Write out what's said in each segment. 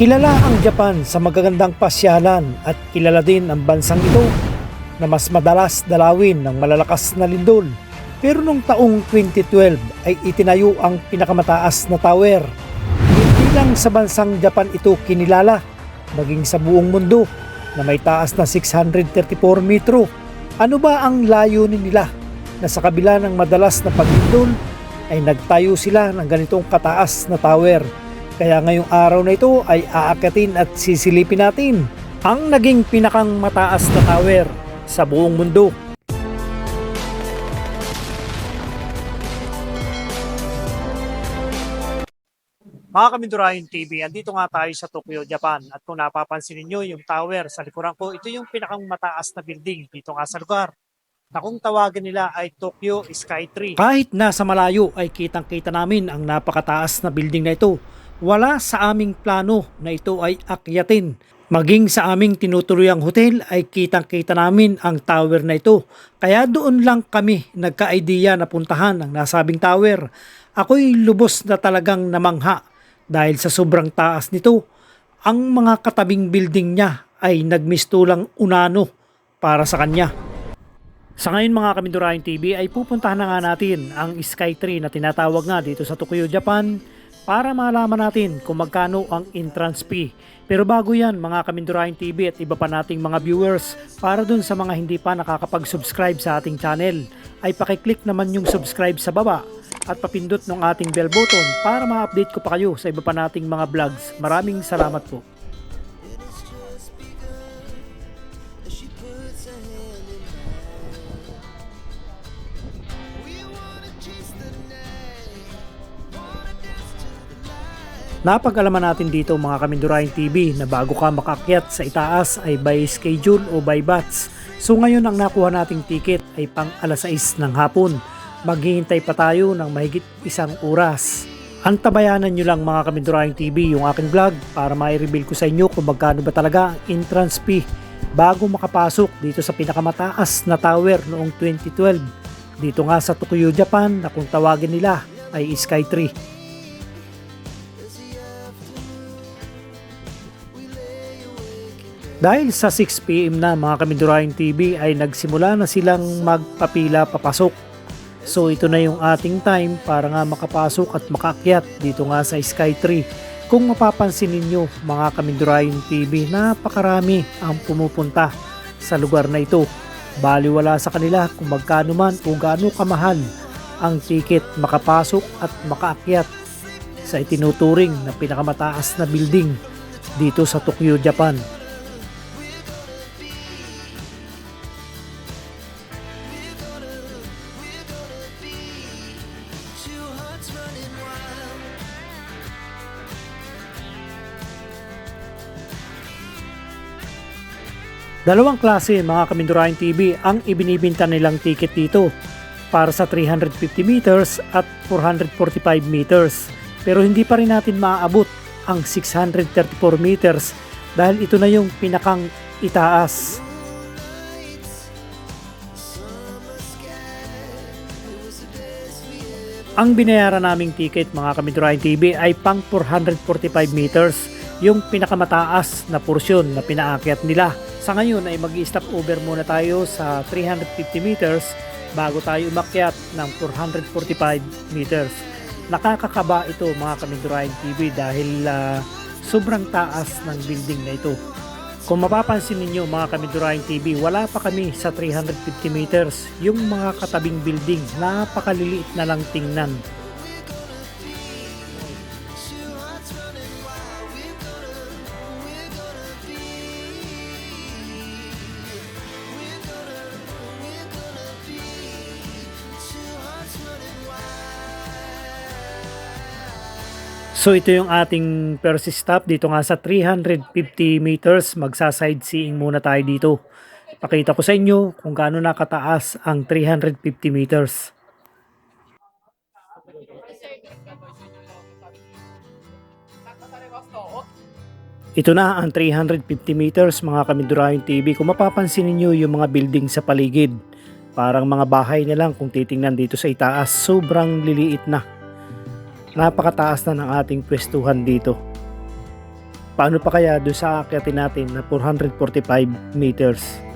Kilala ang Japan sa magagandang pasyalan at kilala din ang bansang ito na mas madalas dalawin ng malalakas na lindol. Pero nung taong 2012 ay itinayo ang pinakamataas na tower. Hindi lang sa bansang Japan ito kinilala, maging sa buong mundo na may taas na 634 metro. Ano ba ang layunin nila na sa kabila ng madalas na paglindol ay nagtayo sila ng ganitong kataas na tower? Kaya ngayong araw na ito ay aakatin at sisilipin natin ang naging pinakang mataas na tower sa buong mundo. Mga Kamindurahin TV, andito nga tayo sa Tokyo, Japan. At kung napapansin ninyo yung tower sa likuran ko, ito yung pinakang mataas na building dito nga sa lugar. Na kung tawagin nila ay Tokyo Sky Tree. Kahit nasa malayo ay kitang-kita namin ang napakataas na building na ito. Wala sa aming plano na ito ay akyatin. Maging sa aming tinutuluyang hotel ay kitang-kita namin ang tower na ito. Kaya doon lang kami nagka-idea na puntahan ang nasabing tower. Ako'y lubos na talagang namangha dahil sa sobrang taas nito. Ang mga katabing building niya ay nagmistulang unano para sa kanya. Sa ngayon mga Kamindurahin TV ay pupuntahan na nga natin ang Sky Tree na tinatawag nga dito sa Tokyo, Japan para malaman natin kung magkano ang entrance fee. Pero bago yan mga Kamindurahin TV at iba pa nating mga viewers para dun sa mga hindi pa nakakapag-subscribe sa ating channel ay pakiclick naman yung subscribe sa baba at papindot ng ating bell button para ma-update ko pa kayo sa iba pa nating mga vlogs. Maraming salamat po. Napag-alaman natin dito mga Kamindurahin TV na bago ka makakyat sa itaas ay by schedule o by batch. So ngayon ang nakuha nating ticket ay pang alas 6 ng hapon. Maghihintay pa tayo ng mahigit isang oras. Antabayanan nyo lang mga Kamindurahin TV yung aking vlog para mai-reveal ko sa inyo kung magkano ba talaga ang entrance fee bago makapasok dito sa pinakamataas na tower noong 2012. Dito nga sa Tokyo, Japan na kung tawagin nila ay Sky Dahil sa 6pm na mga Kamindurahin TV ay nagsimula na silang magpapila papasok. So ito na yung ating time para nga makapasok at makakyat dito nga sa Sky Tree. Kung mapapansin ninyo mga Kamindurahin TV, napakarami ang pumupunta sa lugar na ito. Baliwala sa kanila kung magkano man o gaano kamahal ang ticket makapasok at makaakyat sa itinuturing na pinakamataas na building dito sa Tokyo, Japan. Dalawang klase mga Kamindurahin TV ang ibinibinta nilang ticket dito para sa 350 meters at 445 meters. Pero hindi pa rin natin maaabot ang 634 meters dahil ito na yung pinakang itaas. Ang binayaran naming ticket mga Kamindurahin TV ay pang 445 meters, yung pinakamataas na porsyon na pinaakyat nila. Sa ngayon ay mag stop over muna tayo sa 350 meters bago tayo umakyat ng 445 meters. Nakakakaba ito mga Kamindurahin TV dahil ah, sobrang taas ng building na ito. Kung mapapansin ninyo mga Kamindurahin TV, wala pa kami sa 350 meters. Yung mga katabing building, napakaliliit na lang tingnan. So ito yung ating first stop dito nga sa 350 meters. Magsa sightseeing muna tayo dito. Pakita ko sa inyo kung gaano nakataas ang 350 meters. Ito na ang 350 meters mga Kamindurahin TV. Kung mapapansin niyo yung mga building sa paligid, parang mga bahay na lang kung titingnan dito sa itaas, sobrang liliit na. Napakataas na ng ating pwestuhan dito. paano pa kaya doon sa akyatin natin na 445 meters?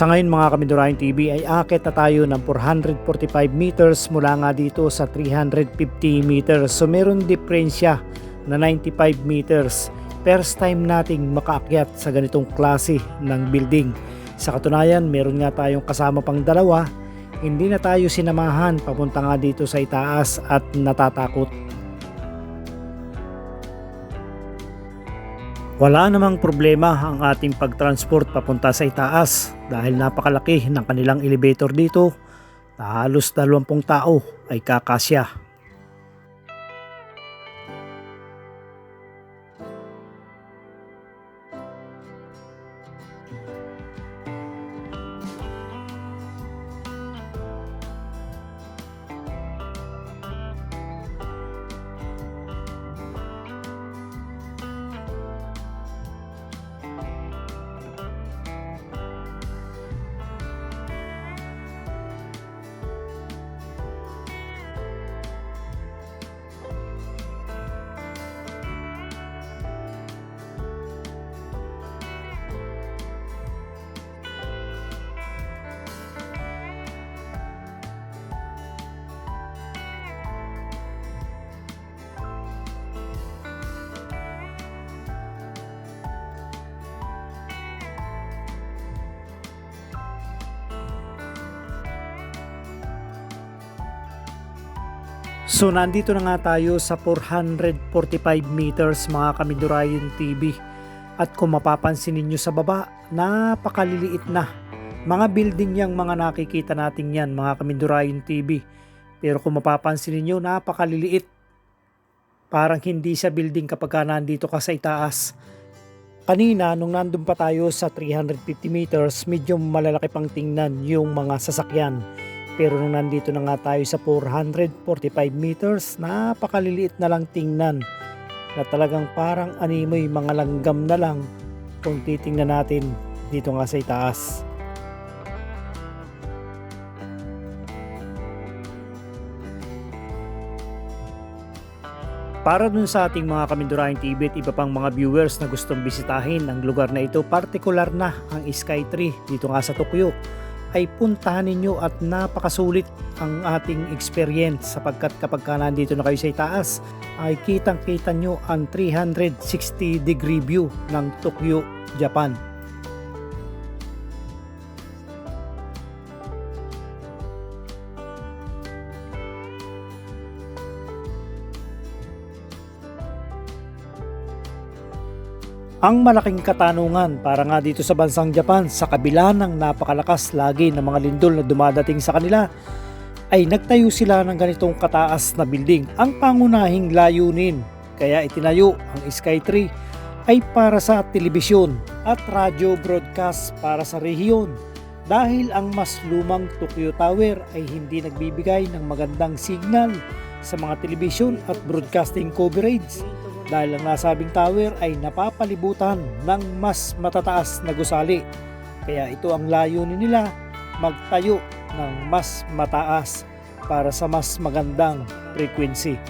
Sa ngayon mga Kamindurahin TV ay akit na tayo ng 445 meters mula nga dito sa 350 meters. So meron diferensya na 95 meters. First time nating makaakyat sa ganitong klase ng building. Sa katunayan, meron nga tayong kasama pang dalawa. Hindi na tayo sinamahan papunta nga dito sa itaas at natatakot. Wala namang problema ang ating pagtransport papunta sa itaas dahil napakalaki ng kanilang elevator dito na halos 20 tao ay kakasya. So nandito na nga tayo sa 445 meters mga Kamidurayan TV. At kung mapapansin ninyo sa baba, napakaliliit na. Mga building yang mga nakikita natin yan mga Kamidurayan TV. Pero kung mapapansin ninyo, napakaliliit. Parang hindi sa building kapag ka nandito ka sa itaas. Kanina, nung nandun pa tayo sa 350 meters, medyo malalaki pang tingnan yung mga sasakyan. Pero nung nandito na nga tayo sa 445 meters, napakaliliit na lang tingnan. Na talagang parang animoy mga langgam na lang kung titingnan natin dito nga sa itaas. Para dun sa ating mga Kamindurahin TV at iba pang mga viewers na gustong bisitahin ang lugar na ito, partikular na ang Sky Tree dito nga sa Tokyo ay puntahan ninyo at napakasulit ang ating experience sapagkat kapag ka nandito na kayo sa itaas ay kitang kita nyo ang 360 degree view ng Tokyo, Japan. Ang malaking katanungan para nga dito sa bansang Japan sa kabila ng napakalakas lagi ng mga lindol na dumadating sa kanila ay nagtayo sila ng ganitong kataas na building. Ang pangunahing layunin kaya itinayo ang Sky Tree ay para sa telebisyon at radio broadcast para sa rehiyon dahil ang mas lumang Tokyo Tower ay hindi nagbibigay ng magandang signal sa mga telebisyon at broadcasting coverage dahil ang nasabing tower ay napapalibutan ng mas matataas na gusali Kaya ito ang layunin nila, magtayo ng mas mataas para sa mas magandang frequency.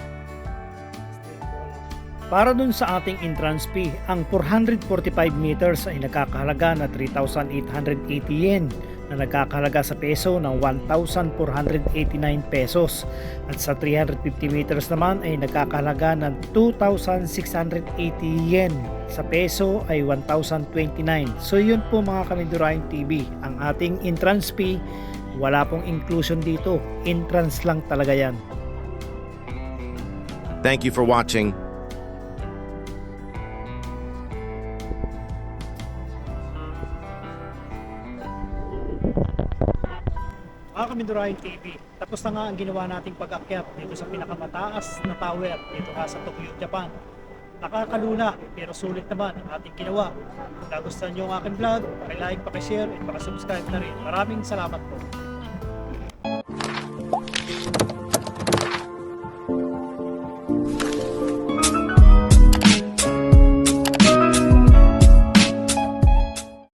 Para dun sa ating entrance fee, ang 445 meters ay nagkakahalaga na 3,880 yen na nagkakahalaga sa peso ng 1,489 pesos. At sa 350 meters naman ay nagkakahalaga ng 2,680 yen. Sa peso ay 1,029. So yun po mga Kamindurahin TV, ang ating entrance fee, wala pong inclusion dito. Entrance lang talaga yan. Thank you for watching. Kamindurahin TV, tapos na nga ang ginawa nating pag-akyat dito sa pinakamataas na tower dito nga sa Tokyo, Japan. Nakakalula pero sulit naman ang ating ginawa. Kung nagustuhan nyo ang aking vlog, pakilike, pakishare, at pakasubscribe na rin. Maraming salamat po.